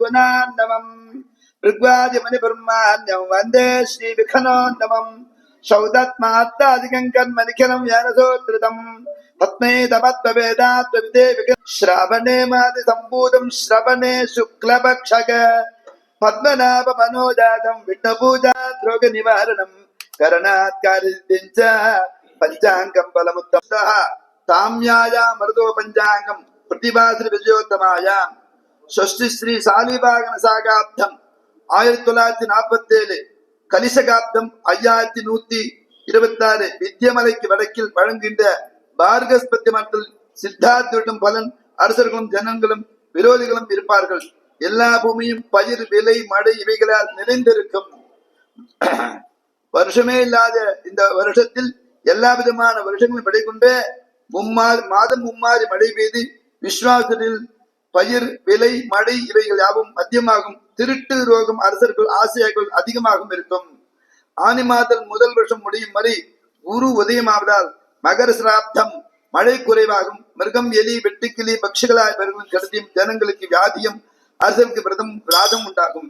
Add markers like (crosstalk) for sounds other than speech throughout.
குணாந்தமம் ருக்வாதிமணி பிரம்மாண்யம் வந்தே ஸ்ரீ விகனோந்தமம் சௌதத்மாத்தாதிகம் கர்மனிகரம் யனசோத்ருதம் பத்மே தமத்வவேதாத்வவிதே ஸ்ரவணே மாதி சம்பூதம் ஸ்ரவணே சுக்லபக்ஷக பத்மநாப மனோஜாதம் விஷ்ணபூஜா பஞ்சாங்கம் பலமுத்தம் தாம்யாயா மருதோ பஞ்சாங்கம் பிரதிபாசிரி விஜயோத்தமாயா ஷஷ்டி ஸ்ரீ சாலிபாகன சாகாப்தம் ஆயிரத்தி தொள்ளாயிரத்தி நாற்பத்தி ஏழு கலிசகாப்தம் ஐயாயிரத்தி நூத்தி இருபத்தி ஆறு வித்தியமலைக்கு வடக்கில் வழங்குகின்ற பார்கஸ்பத்தி மரத்தில் சித்தார்த்திவிடும் பலன் அரசர்களும் ஜனங்களும் விரோதிகளும் இருப்பார்கள். எல்லா பூமியும் பயிர் விலை மழை இவைகளால் நிறைந்திருக்கும். வருஷமே இல்லாத இந்த வருஷத்தில் எல்லா விதமான வருஷங்களும் விடை மும்மாறு மாதம் மும்மாறு மழை பெய்து விஸ்வாசனில் பயிர் விலை மழை இவைகள் யாவும் மத்தியமாகும். திருட்டு ரோகம் அரசர்கள் ஆசையாக்கள் அதிகமாகவும் இருக்கும். ஆனி மாதம் முதல் வருஷம் முடியும் வரை குரு உதயமாவதால் மகர சிராப்தம் மழை குறைவாகும். மிருகம் எலி வெட்டுக்கிளி பட்சிகளாய் பெருகும் கருதியும் ஜனங்களுக்கு வியாதியும் அரசருக்கு விரதம் விராதம் உண்டாகும்.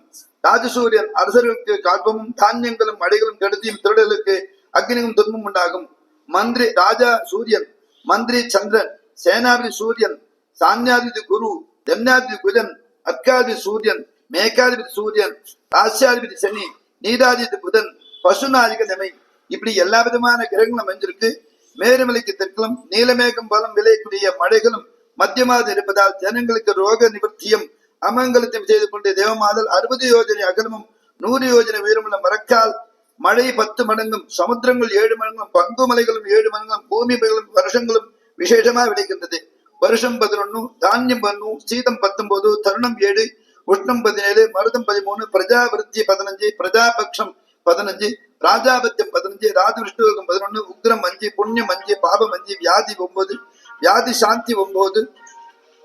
ராஜசூரியன் அரசர்களுக்கு கால்பமும் தானியங்களும் மழைகளும் கெடுதியும் திருடலுக்கு அக்னியும் துன்பம் உண்டாகும். மந்திரி ராஜா சூரியன் மந்திரி சந்திரன் சேனாபதி சூரியன் சான்யாதிபதி குரு தன்யாதிபதி குஜன் அர்க்காதிபதி சூரியன் மேகாதிபதி சூரியன் ராசியாதிபதி சனி நீராதிபதி புதன் பசுநாதிக நமை. இப்படி எல்லா விதமான கிரகங்களும் அமைஞ்சிருக்கு. மேருமலைக்கு தெற்கிலும் நீலமேகம் பலம் விளையக்கூடிய மழைகளும் மத்தியமாக இருப்பதால் ஜனங்களுக்கு ரோக நிவர்த்தியும் அமங்கலத்தையும் செய்து கொண்டு தேவமாதல் அறுபது யோஜனை அகலமும் நூறு யோஜனை உயரமுள்ள மரக்கால் மழை பத்து மடங்கும் சமுத்திரங்கள் ஏழு மடங்கும் பங்கு மலைகளும் ஏழு மடங்கும் பூமிகளும் வருஷங்களும் விசேஷமா விளைக்கின்றது வருஷம் பதினொன்னு தானியம் பதினொன்று சீதம் பத்தொன்பது தருணம் ஏழு உஷ்ணம் பதினேழு மருதம் பதிமூணு பிரஜாவிருத்தி பதினஞ்சு பிரஜாபக்ஷம் பதினஞ்சு ராஜாபத்தியம் பதினஞ்சு ராஜ விஷ்ணுவோகம் பதினொன்று உக்ரம் அஞ்சு புண்ணியம் அஞ்சு பாபம் அஞ்சு வியாதி ஒன்பது வியாதி சாந்தி ஒன்பது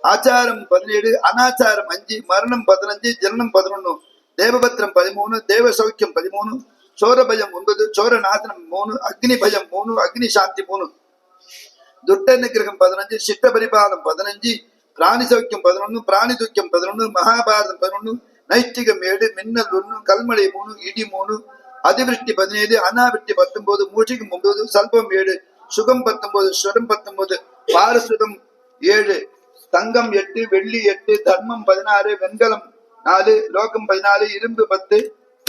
ஆச்சாரம் பதினேழு அனாச்சாரம் அஞ்சு மரணம் பதினஞ்சு ஜனனம் பதினொன்று தேவபத்திரம் பதிமூணு தேவ சௌக்கியம் பதிமூணு சோர பயம் ஒன்பது சோர நாசனம் மூணு அக்னி பயம் மூணு அக்னி சாந்தி மூணு. துட்ட நிகிரகம் பதினஞ்சு சித்த பரிபாலம் பதினஞ்சு பிராணி சௌக்கியம் பதினொன்று பிராணி துக்கியம் பதினொன்னு மகாபாரதம் பதினொன்னு நைஷ்டிகம் ஏழு மின்னல் ஒன்று கல்மழை மூணு இடி மூணு அதிவிருஷ்டி பதினேழு அனாவிருஷ்டி பத்தொன்பது மூஷிகம் ஒன்பது சல்பம் ஏழு சுகம் பத்தொன்பது ஸ்வரம் பத்தொன்பது பாரசுதம் ஏழு தங்கம் எட்டு வெள்ளி எட்டு தர்மம் பதினாறு வெண்கலம் நாலு லோகம் பதினாலு இரும்பு பத்து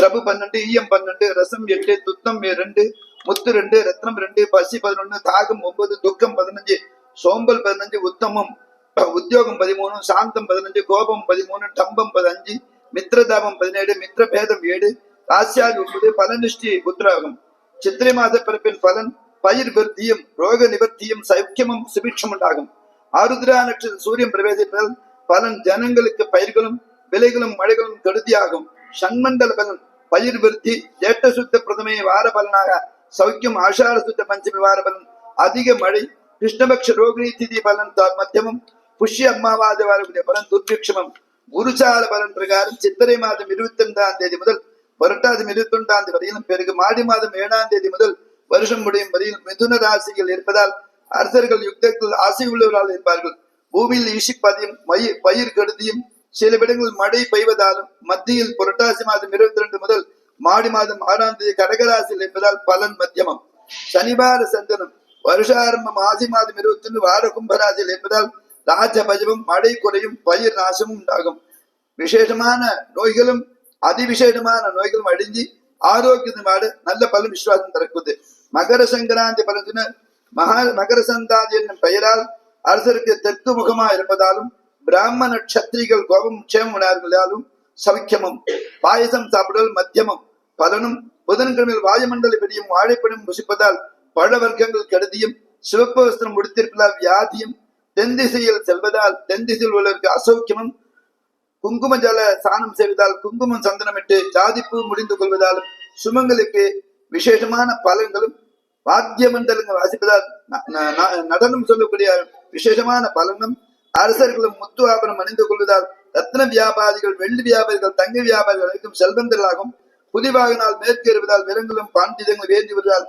பிரபு பன்னெண்டு ஈயம் பன்னெண்டு ரசம் எட்டு துத்தம் ரெண்டு முத்து ரெண்டு ரத்னம் ரெண்டு பசி பதினொன்னு தாகம் ஒன்பது துக்கம் பதினஞ்சு சோம்பல் பதினஞ்சு உத்தமம் உத்தியோகம் பதிமூணு சாந்தம் பதினஞ்சு கோபம் பதிமூணு டம்பம் பதினஞ்சு மித்ரதாபம் பதினேழு மித்ர பேதம் ஏழு ராசியால் ஒன்பது பலனிஷ்டி உத்ராகம் சித்திரை மாத பிறப்பின் பலன் பயிர் விருத்தியும் ரோக நிவர்த்தியும் சௌக்கியமும் சுபிட்சம் உண்டாகும். ஆருத்ரா நட்சத்திர சூரியன் பிரவேசிப்பதால் பலன் ஜனங்களுக்கு பயிர்களும் விலைகளும் மழைகளும் கருதியாகும் சண்மண்டல பலன் பயிர் விருத்தி ஜேட்ட சுத்த பிரதமையை வார பலனாக சௌக்கியம் ஆஷார சுத்த பஞ்சமி வார பலன் அதிக மழை கிருஷ்ணபக்ஷ ரோகிணி திதி பலன் மத்தியமும் புஷ்ய அம்மாவாத வாரக்கூடிய பலன் துர்பிக்ஷமம். குருசார பலன் பிரகாரம் சித்திரை மாதம் இருபத்தி ரெண்டாம் தேதி முதல் புரட்டாதி இருபத்தி ஒன்றாம் தேதி வரையிலும் பிறகு மாடி மாதம் ஏழாம் தேதி முதல் வருஷம் முடியும் வரையில் மிதுன ராசிகள் இருப்பதால் அரசர்கள் யுத்தத்தில் ஆசை உள்ளவர்களால் இருப்பார்கள். பூமியில் ஈசிப்பதையும் பயிர் கருதியும் சில இடங்களில் மழை பெய்வதாலும் மத்தியில் புரட்டாசி மாதம் இருபத்தி ரெண்டு முதல் மாடி மாதம் ஆறாம் தேதி கடகராசியில் என்பதால் பலன் மத்தியமம். சனிவார சந்தனம் வருஷாரம்பம் ஆசி மாதம் இருபத்தி ஒன்று வார கும்பராசியில் என்பதால் ராஜபஜமும் மழை குறையும் பயிர் நாசமும் உண்டாகும். விசேஷமான நோய்களும் அதிவிசேஷமான நோய்களும் அழிஞ்சி ஆரோக்கியமாடு நல்ல பலன் விசுவாசம் திறக்குது மகர சங்கராந்தி பலத்தினர் மகா மகர சந்தாதி என்னும் பெயரால் அரசருக்கு தெற்கு முகமா இருப்பதாலும் பிராமண கஷத்திரிகள் கோபம் க்ஷேமம் உணர்வதாலும் பாயசம் சாப்பிடுதல் மத்தியமும் பலனும் புதன்கிழமையில் வாயுமண்டல பெரியும் வாழைப்படும் புசிப்பதால் பழ வர்க்கங்கள் கருதியும் சிவப்பு வஸ்திரம் முடித்திருப்பதால் வியாதியும் தென் திசையில் செல்வதால் தென் திசையில் உள்ளவருக்கு அசௌக்கியமும் குங்கும ஜல சாணம் செய்வதால் குங்குமம் சந்தனமிட்டு ஜாதிப்பு முடிந்து கொள்வதாலும் சுமங்களுக்கு விசேஷமான பலன்களும் வாத்திய மண்டலங்கள் வாசிப்பதால் நடனம் சொல்லக்கூடிய விசேஷமான பலனும் அரசர்களும் முத்து ஆபரணம் அணிந்து கொள்வதால் ரத்ன வியாபாரிகள் வெள்ளி வியாபாரிகள் தங்க வியாபாரிகள் அனைத்தும் செல்வந்தர்களாகும் புதிவாகினால் மேற்கு எறுவதால் விலங்குகளும் பாண்டிதங்களும் வேண்டி வருவதால்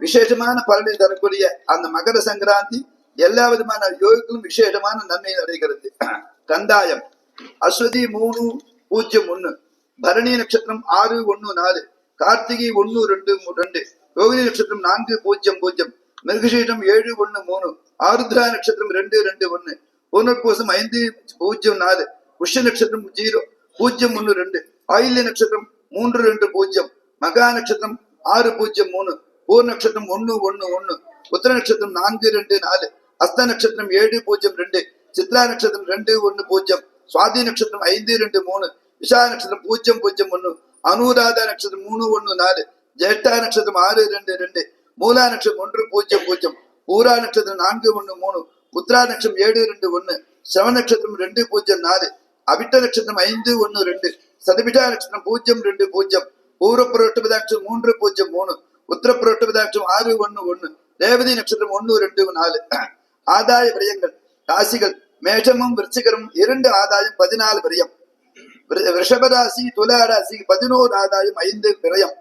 விசேஷமான பலனை தரக்கூடிய அந்த மகர சங்கராந்தி எல்லா விதமான யோகிக்கும் விசேஷமான நன்மை அடைகிறது. கந்தாயம் அஸ்வதி மூணு பூஜ்ஜியம் ஒண்ணு. பரணி நட்சத்திரம் ஆறு ஒன்னு நாலு. கார்த்திகை ஒன்னு ரெண்டு ரெண்டு. ரோகிணி நட்சத்திரம் நான்கு பூஜ்ஜியம் பூஜ்ஜியம் மிருகசீடம் ஏழு ஒன்னு மூணு. ஆருத்ரா நட்சத்திரம் ரெண்டு ரெண்டு ஒன்னு புனர்பூசம் ஐந்து பூஜ்ஜியம் நாலு. புஷ்ய நட்சத்திரம் ஜீரோ பூஜ்ஜியம் ஒண்ணு ரெண்டு. ஆயில்ய நட்சத்திரம் மூன்று ரெண்டு பூஜ்ஜியம். மகா நட்சத்திரம் ஆறு பூஜ்ஜியம் மூணு. பூர் நட்சத்திரம் ஒண்ணு ஒண்ணு ஒண்ணு உத்தர நட்சத்திரம் நான்கு ரெண்டு நாலு. அஸ்த நட்சத்திரம் ஏழு பூஜ்ஜியம் ரெண்டு. சித்ரா நட்சத்திரம் ரெண்டு ஒண்ணு பூஜ்ஜியம். சுவாதி நட்சத்திரம் ஐந்து ரெண்டு மூணு. விஷா நட்சத்திரம் பூஜ்ஜியம் பூஜ்ஜியம் ஒண்ணு அனுராதா நட்சத்திரம் மூணு ஒண்ணு நாலு. ஜேஷ்டா நட்சத்திரம் ஆறு ரெண்டு ரெண்டு. மூலா நட்சத்திரம் ஒன்று பூஜ்ஜியம் பூஜ்ஜியம். பூரா நட்சத்திரம் நான்கு ஒண்ணு மூணு. உத்ரா நட்சத்திரம் ஏழு ரெண்டு ஒண்ணு. சிரவ நட்சத்திரம் ரெண்டு பூஜ்ஜியம் நாலு. அவிட்ட நட்சத்திரம் ஐந்து ஒண்ணு ரெண்டு. சதுபிஷா நட்சத்திரம் பூஜ்ஜியம் ரெண்டு பூஜ்ஜியம். பூர்வ மூன்று பூஜ்ஜியம் மூணு. உத்தர ஆறு ஒண்ணு ஒண்ணு. ரேவதி நட்சத்திரம் ஒண்ணு ரெண்டு நாலு. ஆதாய விரயங்கள் ராசிகள் மேஷமும் விருச்சிகரும் இரண்டு ஆதாயம் பதினாலு விரயம். விரு- ராசி துலா ராசிக்கு பதினோரு ஆதாயம் ஐந்து விரயம்.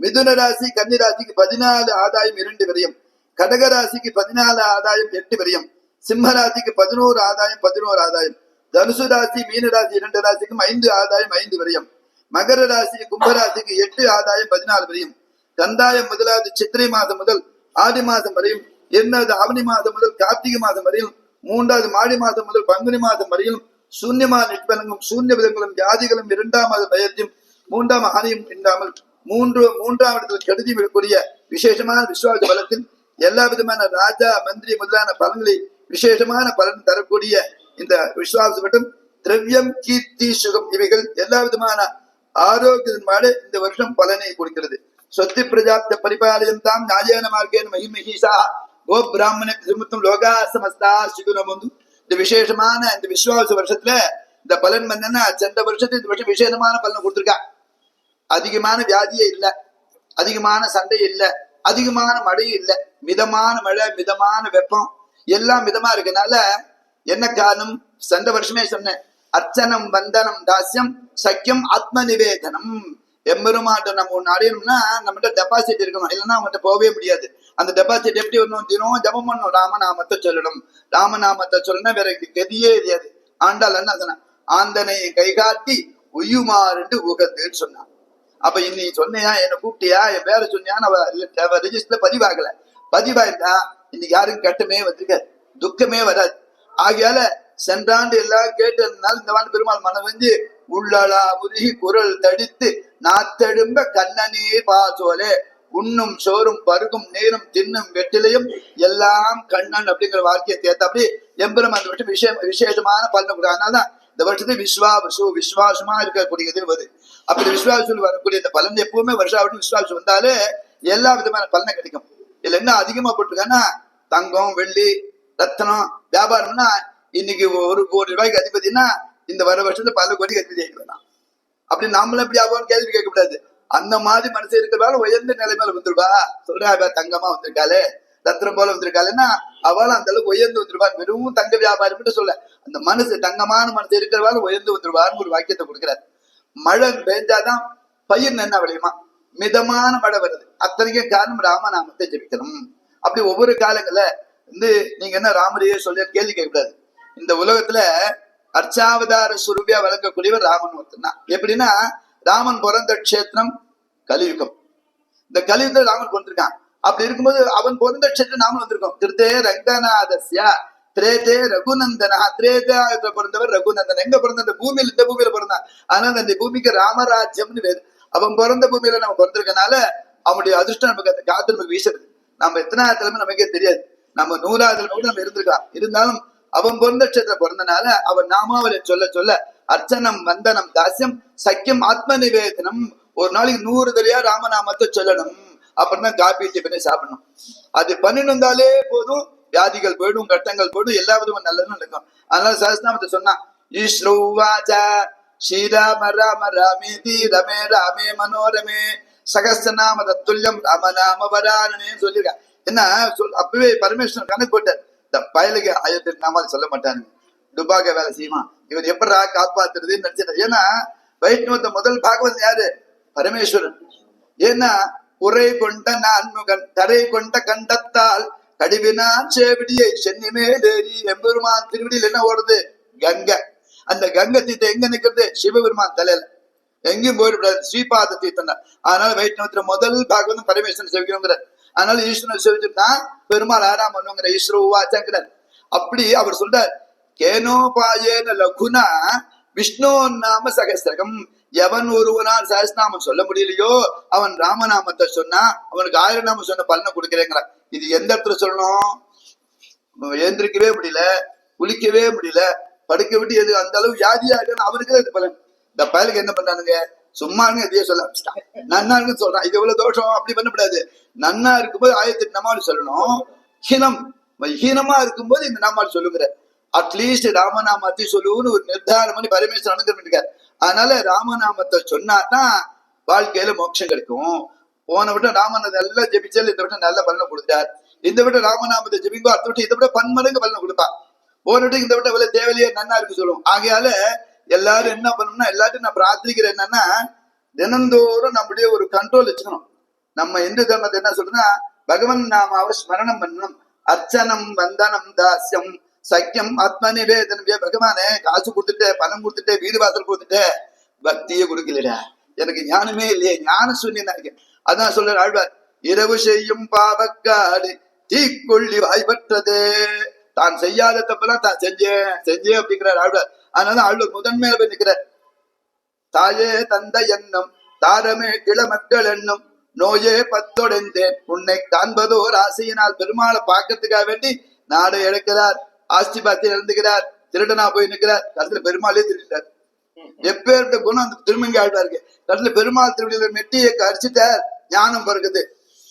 மிதுன ராசி கன்னி ராசிக்கு பதினாலு ஆதாயம் இரண்டு விரயம். கடகராசிக்கு பதினாலு ஆதாயம் எட்டு விரயம். சிம்ம ராசிக்கு பதினோரு ஆதாயம் பதினோரு ஆதாயம். தனுசு ராசி மீன ராசி இரண்டு ராசிக்கும் ஐந்து ஆதாயம் ஐந்து விரயம். மகர ராசி கும்பராசிக்கு எட்டு ஆதாயம் பதினாலு விரயம். கந்தாயம் முதலாவது சித்திரை மாதம் முதல் ஆடி மாதம் வரையும் இரண்டாவது ஆவணி மாதம் முதல் கார்த்திகை மாதம் வரையும் மூன்றாவது மாடி மாதம் முதல் பங்குனி மாதம் வரையும் சூன்யமான நிற்பனங்களும் சூன்ய விதங்களும் வியாதிகளும் இரண்டாம் மாத பயத்தையும் மூன்றாம் ஆணையும் இல்லாமல் மூன்று மூன்றாம் இடத்தில் கெடுதி விடக்கூடிய விசேஷமான விசுவாச பலத்தில் எல்லா விதமான ராஜா மந்திரி முதலான பலன்களை விசேஷமான பலன் தரக்கூடிய இந்த விஸ்வாச மட்டும் திரவியம் கீர்த்தி சுகம் இவைகள் எல்லா விதமான ஆரோக்கியமாடு இந்த வருஷம் பலனை கொடுக்கிறது. சொத்து பிரஜாப்த பரிபாலயம் தாம் நாயன மார்க்கேன் மகிமஹீசா கோ பிராமண திருமத்தும் லோகா சமஸ்தா சிகுரம் வந்து இந்த விசேஷமான இந்த விசுவாச வருஷத்துல இந்த பலன் என்னன்னா சென்ற வருஷத்துல இந்த வருஷம் விசேஷமான பலன் கொடுத்துருக்கா. அதிகமான வியாதியே இல்ல. அதிகமான சண்டை இல்ல. அதிகமான மழையும் இல்ல. மிதமான மழை மிதமான வெப்பம். எல்லாம் மிதமா இருக்கனால என்ன காரணம்? சென்ற வருஷமே சொன்னேன். அர்ச்சனம் வந்தனம் தாஸ்யம் சக்கியம் ஆத்ம நிவேதனம் எம்பெருமாட்ட நம்ம ஒன்று அடையணும்னா நம்மகிட்ட டெபாசிட் இருக்கணும். இல்லைன்னா அவங்ககிட்ட போகவே முடியாது. அந்த டெபாசிட் எப்படி வரணும் தினம் ஜபம் பண்ணணும் ராமநாமத்தை சொல்லணும். ராமநாமத்தை சொல்லணும் வேற கதியே தெரியாது. ஆண்டாள் என்ன சொன்னா ஆந்தனை கைகாட்டி உயுமாறுண்டு உகந்துன்னு சொன்னான். அப்ப இன்னி சொன்னியா என்ன கூப்பிட்டியா? என் பேரை சொன்னியான்னு அவ ரெஜிஸ்டர்ல பதிவாகல. பதிவாயிருந்தா இன்னைக்கு யாருக்கும் கட்டமே வந்திருக்காது. துக்கமே வராது. ஆகையால சென்றாண்டு எல்லாம் கேட்டதுனால இந்த வாண்டு பெருமாள் மனம் வந்து உள்ளலா உருகி குரல் தடித்து நாத்தெடும்ப கண்ணனே பாசோலே உண்ணும் சோறும் பருகும் நீரும் தின்னும் வெட்டிலையும் எல்லாம் கண்ணன் அப்படிங்கிற வார்த்தையை தேர்த்தாப்படி எம்பெரும் அந்த வருஷம் விஷயம் விசேஷமான பலன் கொடுக்குறாங்க அதனாலதான் இந்த வருஷத்துல விஸ்வாசு விஸ்வாசமா இருக்கக்கூடியது வருது அப்படி விஸ்வாசம் வரக்கூடிய இந்த பலன் எப்பவுமே வருஷாவட்டும் விஸ்வாசம் வந்தாலே எல்லா விதமான பலனை கிடைக்கும். இதுல என்ன அதிகமா போட்டிருக்காங்கன்னா தங்கம் வெள்ளி ரத்தனம் வியாபாரம்னா இன்னைக்கு ஒரு கோடி ரூபாய்க்கு அதிபதினா இந்த வர வருஷத்துல பல கோடிக்கு அதிபதி ஆகிட்டு அப்படி நாமளும் எப்படி ஆகும் கேள்வி கேட்க கூடாது அந்த மாதிரி மனசு இருக்கிறதால உயர்ந்த நிலைமையில வந்துருவா. சொல்றா அவ தங்கமா வந்திருக்காளே. ரத்னம் போல வந்திருக்காளுன்னா அவள் அந்த அளவுக்கு உயர்ந்து வந்துருவா. வெறும் தங்க வியாபாரம் மட்டும் சொல்ல. அந்த மனசு தங்கமான மனசு இருக்கிறவாள் உயர்ந்து வந்துருவான்னு ஒரு வாக்கியத்தை கொடுக்குறாரு. மழை பெஞ்சாதான் பயிர் என்ன விளையுமா? மிதமான மழை வருது. அத்தனைக்கும் காரணம் ராமநாமத்தை ஜபிக்கணும். அப்படி ஒவ்வொரு காலங்கள்ல வந்து நீங்க என்ன ராமரையே சொல்லி கேள்வி கேட்கக்கூடாது. இந்த உலகத்துல அர்ச்சாவதார சுரூபியா வழங்கக்கூடியவர் ராமன் ஒருத்தன் தான் எப்படின்னா ராமன் பிறந்த க்ஷேத்திரம் கலியுகம். இந்த கலியுகத்துல ராமன் பிறந்திருக்கான். அப்படி இருக்கும்போது அவன் பிறந்த கஷேத்திரம் நாம வந்திருக்கோம். திருத்தே ரங்கநாதஸ்யா. திரேதே ரகுநந்தனா திரேதா பிறந்தவர் ரகுநந்தன். எங்க பிறந்த? அந்த பூமியில இந்த பூமியில பிறந்தான். அதனால அந்த பூமிக்கு ராமராஜ்யம்னு வேறு. அவன் பிறந்த பூமியில நம்ம பிறந்திருக்கனால அவனுடைய அதிர்ஷ்டம் நமக்கு அந்த காத்து நமக்கு வீசுறது. நம்ம எத்தனை தலைமை நமக்கே தெரியாது. நம்ம நூறாவது கூட நம்ம இருந்திருக்கலாம். இருந்தாலும் அவன் பிறந்த கஷத்துல பிறந்தனால அவன் நாமாவளி சொல்ல சொல்ல அர்ச்சனம் வந்தனம் தாசியம் சக்கியம் ஆத்ம நிவேதனம் ஒரு நாளைக்கு நூறு தடையா ராமநாமத்தை சொல்லணும். அப்புறம் தான் காப்பி பண்ணி சாப்பிடணும். அது பண்ணிருந்தாலே போதும். வியாதிகள் போயிடும் கட்டங்கள் போயிடும் எல்லா விதமும் நல்லதும் நடக்கும். அதனால சஹஸ்நாமத்தை சொன்னான் ஈஸ்ரோவாச்சா ஸ்ரீராம ராம ராமேதி ரமே ராமே மனோரமே சகஸ்ரநாம தத்துல்யம் ராமநாம வரானே சொல்லியிருக்கேன் என்ன சொல் அப்பவே பரமேஸ்வரன் கணக்கு போட்டார். இந்த பயலுக்கு ஆயிரத்தி நாமாவது சொல்ல மாட்டானுங்க. துபாக வேலை செய்யுமா இவர் எப்படா காப்பாத்துறதுன்னு நினைச்சிட்டார். ஏன்னா வைஷ்ணவத்த முதல் பாகவதன் யாரு? பரமேஸ்வரன். ஏன்னா உரை கொண்ட நான்முகன் தரை கொண்ட கண்டத்தால் கடிவினான் சேவிடியை சென்னி மேலேறி எம்பெருமான் திருவிடியில் என்ன ஓடுது? கங்கை. அந்த கங்கை தீர்த்தம் எங்க நிக்கிறது? சிவபெருமான் தலையில. எங்கேயும் போயிடக்கூடாது ஸ்ரீபாத தீர்த்தம் தான் அதனால வைஷ்ணவத்துல முதல் பாகம் பரமேஸ்வரன் செவிக்கணுங்கிற அதனால ஈஸ்வரன் செவிச்சுட்டா பெருமாள் ஆறாம் பண்ணுங்கிற ஈஸ்வர உவாச்சாங்கிறார். அப்படி அவர் சொல்றார் கேனோபாயேன லகுனா விஷ்ணு நாம சகஸ்திரகம். எவன் ஒருவனால் சகஸ்நாமம் சொல்ல முடியலையோ அவன் ராமநாமத்தை சொன்னா அவனுக்கு ஆயிரம் நாமம் சொன்ன பலனை கொடுக்கிறேங்கிறார் இது எந்த இடத்துல சொல்லணும்? எழுந்திருக்கவே முடியல குளிக்கவே முடியல படுக்க விட்டு எது அந்த அளவு வியாதியா இருக்குன்னு அவனுக்கு இது பலன். இந்த பயலுக்கு என்ன பண்றானுங்க சும்மா இருங்க இதையே சொல்ல ஆரம்பிச்சிட்டான். நன்னா இருக்குன்னு சொல்றான். இது எவ்வளவு தோஷம்? அப்படி பண்ணக்கூடாது. நன்னா இருக்கும்போது ஆயிரத்தி எட்டு நம்மால் சொல்லணும். ஹீனம். ஹீனமா இருக்கும்போது இந்த நம்மால் சொல்லுங்கிற. அட்லீஸ்ட் ராமநாமத்தை சொல்லுவோம்னு ஒரு நிர்தாரம் பண்ணி பரமேஸ்வரன் அனுகிரம் அதனால ராமநாமத்தை சொன்னா வாழ்க்கையில மோட்சம் கிடைக்கும் போன விட்டம் ராமநாமத்தை எல்லாம் ஜெபிச்சால் இந்த விட்டம் நல்ல பலனை கொடுத்தார் இந்த விட்டம் ராமநாமத்தை ஜெபிங்கோ அடுத்த விட்டு இதை விட பன்மடங்கு பலனை கொடுப்பா போன விட்டு இந்த விட்டம் இவ்வளவு தேவையிலேயே நன்னா இருக்கு சொல்லுவோம் ஆகையால எல்லாரும் என்ன பண்ணணும்னா எல்லாத்தையும் நான் பிரார்த்திக்கிறேன் என்னன்னா தினந்தோறும் நம்முடைய ஒரு கண்ட்ரோல் வச்சுக்கணும் நம்ம இந்து தர்மத்தை என்ன சொல்றதுன்னா பகவன் நாமாவை ஸ்மரணம் பண்ணணும் அர்ச்சனம் வந்தனம் தாஸ்யம் சக்கியம் ஆத்ம நிவேதனம் பகவானே காசு கொடுத்துட்டு பணம் கொடுத்துட்டு வீடு வாசல் கொடுத்துட்டு பக்தியே கொடுக்கலடா எனக்கு ஞானமே இல்லையே ஞான சூன்யனாக்கு அதான் சொல்ற ஆழ்வார் இரவு செய்யும் பாவக்காடு தீக்கொள்ளி வாய்ப்பற்றது தான் செய்யாத தப்பெல்லாம் தான் செஞ்சேன் செஞ்சேன் அப்படிங்கிறார் ஆழ்வார் அதனால ஆழ்வார் முதன்மையில போய் நிற்கிறார் தாயே தந்தை எண்ணம் தாரமே கிள மக்கள் என்னும் நோயே பத்தொடைந்தேன் உன்னை காண்பதோர் ஆசையினால் பெருமாளை பார்க்கறதுக்காக வேண்டி நாடு எடுக்கிறார் ஆஸ்தி பாத்தி இழந்துகிறார் திருடனா போய் நிற்கிறார் கடைசியில பெருமாளே திருடிட்டார். எப்பேற்பட்ட குணம் அந்த திருமங்கி ஆழ்வாருக்கு. கடைசியில பெருமாள் திருவிழியில மெட்டியை அடிச்சுட்டார் ஞானம் பிறகுது.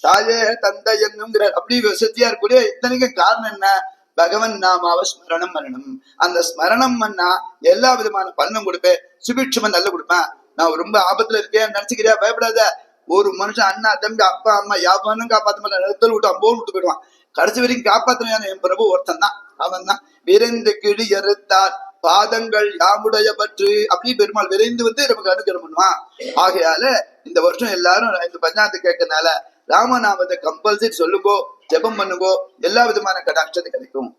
தாயே தந்தை என்னுங்கிறார். அப்படி வசதியா இருக்கக்கூடிய இத்தனைக்கும் காரணம் என்ன? பகவன் நாமாவ ஸ்மரணம் பண்ணணும். அந்த ஸ்மரணம் பண்ணா எல்லா விதமான பலனும் கொடுப்பேன். சுபிட்சமன் நல்ல கொடுப்பேன். நான் ரொம்ப ஆபத்துல இருக்கேன் நினைச்சுக்கிறியா? பயப்படாத. ஒரு மனுஷன் அண்ணா தம்பி அப்பா அம்மா யாவனும் காப்பாத்த மாட்டான். விட்டு அம்போன்னு விட்டு போயிடுவான். கடைசி வரைக்கும் காப்பாத்தின என் பிரபு ஒருத்தன் தான் அவன் தான் விரைந்து கிழி எறுத்தார் பாதங்கள் யாமுடைய பற்று அப்படி பெருமாள் விரைந்து வந்து நமக்கு அனுகிரம் பண்ணுவான். ஆகையால இந்த வருஷம் எல்லாரும் இந்த பஞ்சாயத்து கேட்கறதுனால ராமநாமத்தை கம்பல்சரி சொல்லுங்கோ ஜெபம் பண்ணுங்கோ எல்லா விதமான கடாட்சத்தை கிடைக்கும்.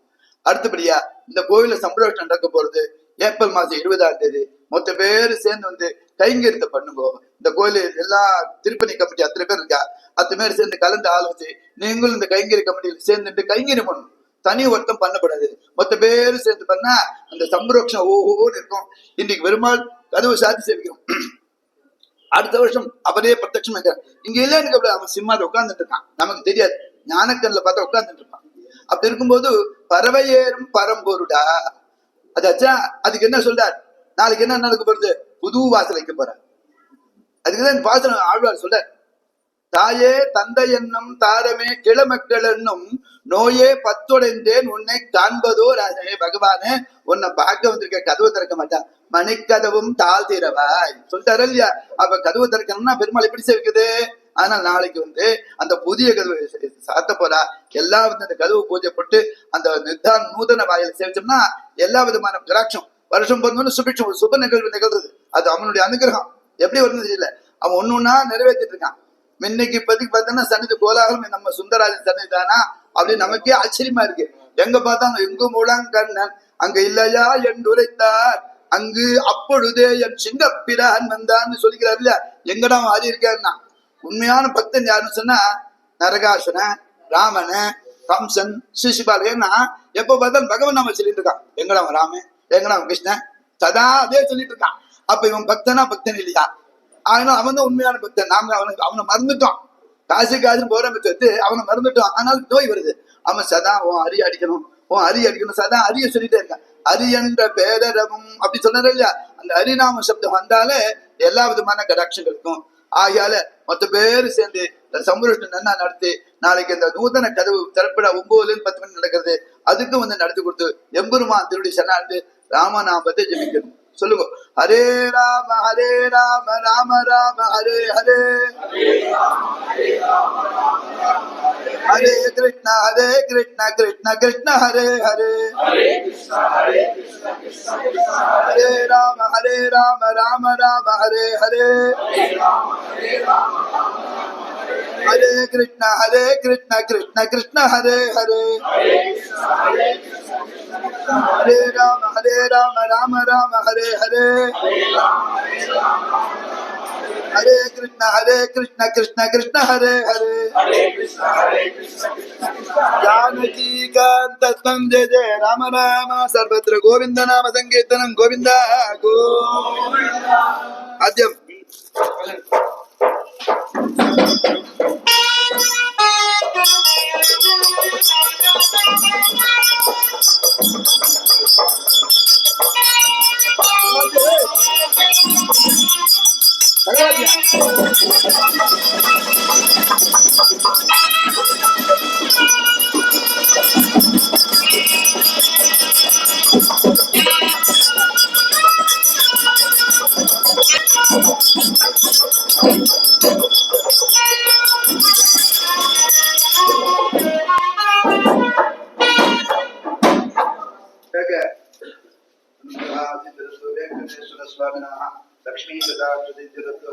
அடுத்தபடியா இந்த கோவில சம்பிரவேஷம் நடக்க போறது ஏப்ரல் மாசம் இருபதாம் தேதி. மொத்த பேர் சேர்ந்து வந்து கைங்கரித்த பண்ணுங்கோ. இந்த கோயில் எல்லா திருப்பணி கமிட்டி அத்தனை பேர் இருக்கா? அத்தனை பேர் சேர்ந்து கலந்து ஆலோசி நீங்களும் இந்த கைங்கறி கமிட்டியில் சேர்ந்துட்டு கைங்கறி பண்ணணும். தனி ஒருத்தம் பண்ணக்கூடாது. மொத்த பேரும் சேர்ந்து பண்ணா அந்த சம்பரோஷம் ஓஹோன்னு இருக்கும். இன்னைக்கு பெருமாள் கதவு சாத்தி சேவிக்கும். (clears throat) அடுத்த வருஷம் அவரே பிரத்யட்சம் இருக்கிறார் இங்க இல்லைன்னு கவலை, அவன் சிம்மாத உட்கார்ந்துட்டு இருக்கான். நமக்கு தெரியாது. ஞானக்கண்ல பார்த்தா உட்கார்ந்துட்டு இருப்பான். அப்படி இருக்கும்போது பறவை ஏறும் பரம்பொருடா. அதாச்சா அதுக்கு என்ன சொல்றார்? நாளைக்கு என்ன நடக்க போறது? புது வாசல் வைக்க போறார். அதுக்குதான் பாசனம் ஆழ்வார் சொல்றார். தாயே தந்தை என்னும் தாரமே கிளமக்கள் என்னும் நோயே பத்துடைந்தேன் உன்னை காண்பதோ ராஜனே பகவானே உன்னை பார்க்க வந்திருக்க கதவு திறக்க மாட்டான் மணிக்கதவும் தாழ் தீரவாய். சொல்லிட்டாரு இல்லையா? அப்ப கதவு திறக்கணும்னா பெருமாள் எப்படி சேவிக்குது? ஆனால் நாளைக்கு வந்து அந்த புதிய கதவு சாத்த போறா. எல்லா வந்து அந்த கதவு பூஜை போட்டு அந்த நிர்தான் நூதன வாயில சேவிச்சோம்னா எல்லா விதமான கிராட்சம் வருஷம் பிறந்தோன்னு சுபிட்சம் சுப நிகழ்வு நிகழ்றது. அது அவனுடைய அனுகிரகம். எப்படி வருது தெரியல. அவன் ஒண்ணு ஒன்னா நிறைவேற்றிட்டு இருக்கான். இன்னைக்கு இப்போதைக்கு பார்த்தோன்னா சன்னிதி கோலாகலம் நம்ம சுந்தராஜன் சன்னிதி தானா? அப்படின்னு நமக்கே ஆச்சரியமா இருக்கு. எங்க பார்த்தா எங்கும் முழங்கண்ணன் அங்க இல்லையா என்று உரைத்தார். அங்கு அப்பொழுதே என் சிங்கப்பிரான் வந்தான்னு சொல்லிக்கிறார் இல்லையா? எங்கடா அவன் இருக்காருன்னா? உண்மையான பக்தன் யாருன்னு சொன்னா நரகாசுன ராமன கம்சன் சிசுபால். ஏன்னா எப்ப பார்த்தாலும் பகவான் நாம சொல்லிட்டு இருக்கான். எங்கடா ராமன்? எங்கடா கிருஷ்ணன்? சதா அதே சொல்லிட்டு இருக்கான். அப்ப இவன் பக்தனா? பக்தன் இல்லையா? ஆனா அவன் தான் உண்மையான பக்தன். நாம அவனுக்கு அவனை மறந்துட்டோம். காசு காசுன்னு போற வந்து அவனை மறந்துட்டோம். ஆனால் நோய் வருது. அவன் சதா உன் அரிய அடிக்கணும். உன் அரி அடிக்கணும். சதா அரிய சொல்லிட்டே இருக்கான். அரியன்ற பேரரவும் அப்படி சொன்னார் இல்லையா? அந்த அரிநாம சப்தம் வந்தாலே எல்லா விதமான கடாட்சங்களுக்கும் இருக்கும் ஆகையால மொத்த பேரு சேர்ந்து இந்த சம்பருஷ்டம் நன்னா நடத்தி நாளைக்கு இந்த நூதன கதவு திறப்பிட ஒன்பதுல இருந்து பத்து மணி நடக்கிறது. அதுக்கும் வந்து நடத்தி கொடுத்து எம்பெருமான் திருடி சன்னாண்டு ராமநாமத்தை ஜெபிக்கணும். சொல்லுங்க ஹரே ராம ஹரே ராம ராம ராம ஹரே ஹரே ஹரே கிருஷ்ண ஹரே கிருஷ்ண கிருஷ்ண கிருஷ்ண ஹரே ஹரே ஹரே ராம ஹரே ராம ராம ராம ஹரே ஹரே ஹரே கிருஷ்ண ஹரே கிருஷ்ண கிருஷ்ண हरे राम हरे राम राम राम हरे हरे हरे कृष्ण हरे कृष्ण कृष्ण कृष्ण हरे हरे जानकी कांत तम जय जय राम राम सर्वत्र गोविंद नाम संकीर्तनम Govind Govind आद्यम Thank you. Thank you. వెంకటేశ్వరస్వామినః లక్ష్మీకృతార్థిద్దులతో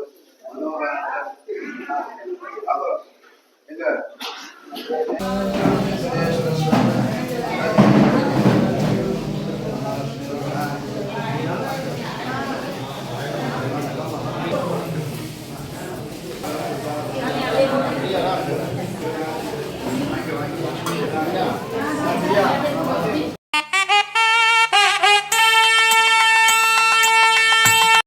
ఇంకా Yeah.